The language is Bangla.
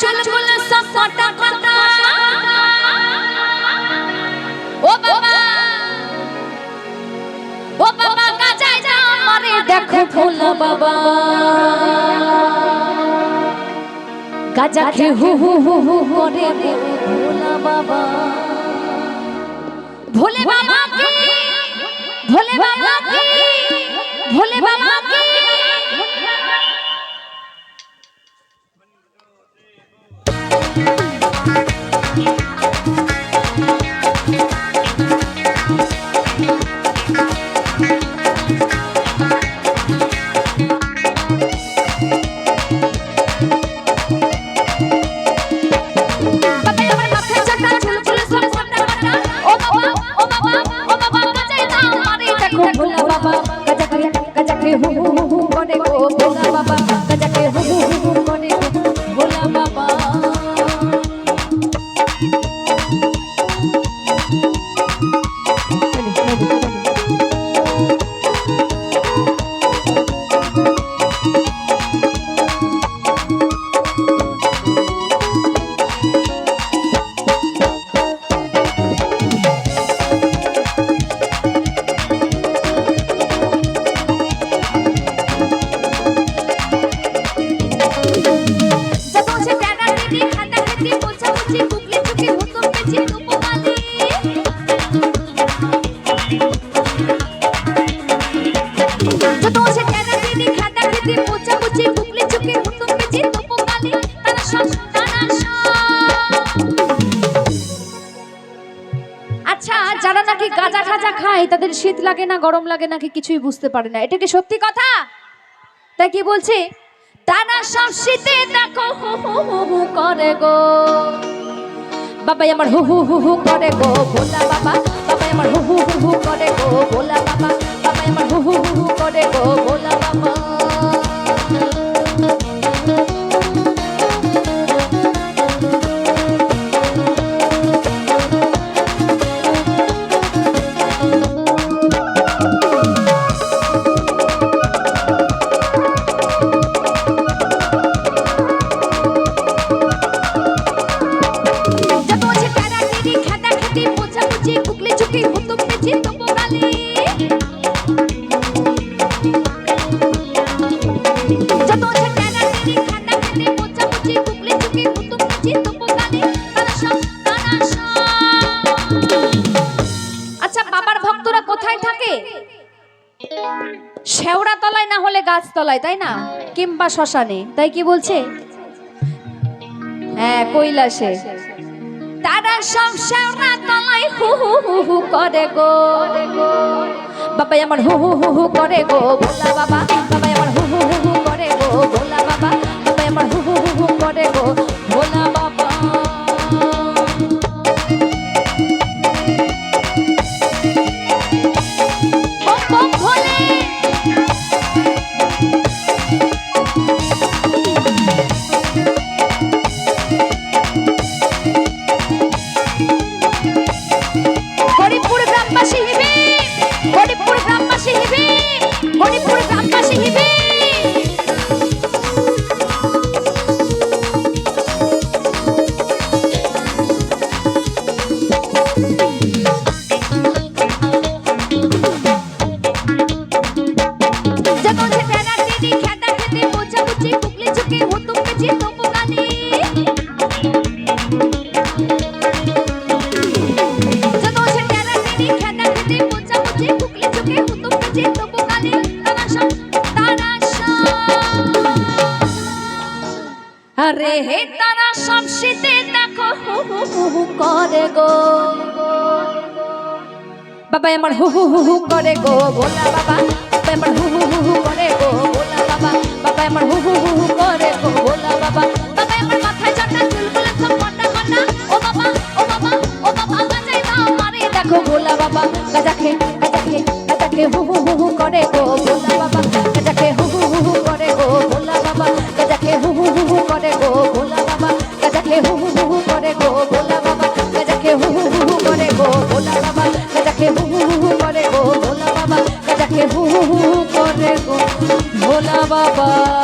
চুলগুলো সব কটা কটা ও বাবা ও বাবা, গাজায় যাও দেখো ভোলা বাবা। গাজা খে হু হু হু হু করে ভোলা বাবা। যারা নাকি গাজা খাজা খায়, তাদের শীত লাগে না, গরম লাগে নাকি কিছুই বুঝতে পারে না। এটা কি সত্যি কথা? তাই কি বলছি? তারা সব শীতে দেখো হু হু হু হু করে গো। বাবাই আমার হু হু হু হু করে গো, ভোলা বাবা। বাবাই আমার হু হু হু হু করে গো, ভোলা আচ্ছা বাবার ভক্তরা কোথায় থাকে? শেওড়া তলায় না হলে গাছ তলায় তাই না? কিংবা শ্মশানে, তাই কি বলছে? হ্যাঁ কৈলাসে। তারা সব শেওড়া তলায় হু হু হু হু করে গো। বাবাই আমার হু হু হু হু করে গো, ভোলা বাবা। বাবাই আমার হু হু হু হু করে গো, ভোলা বাবা। বাবাই আমার হু হু হু হু করে গো। আরে হে তারা সব শীতে দেখো হু হু হু হু করে গো বাবা আমার হু হু হু হু করে গো ভোলা বাবা বাবা আমার হু হু হু হু করে গো ভোলা বাবা বাবা আমার হু হু হু হু করে গো ভোলা বাবা বাবা আমার মাথায় চাটা চুলগুলো সব মন্ডা মন্ডা ও বাবা ও বাবা ও বাবা গাজাই দাও মারে দেখো ভোলা বাবা গাজা খে গাজা খে গাজা খে হু হু হু হু করে গো বাবা।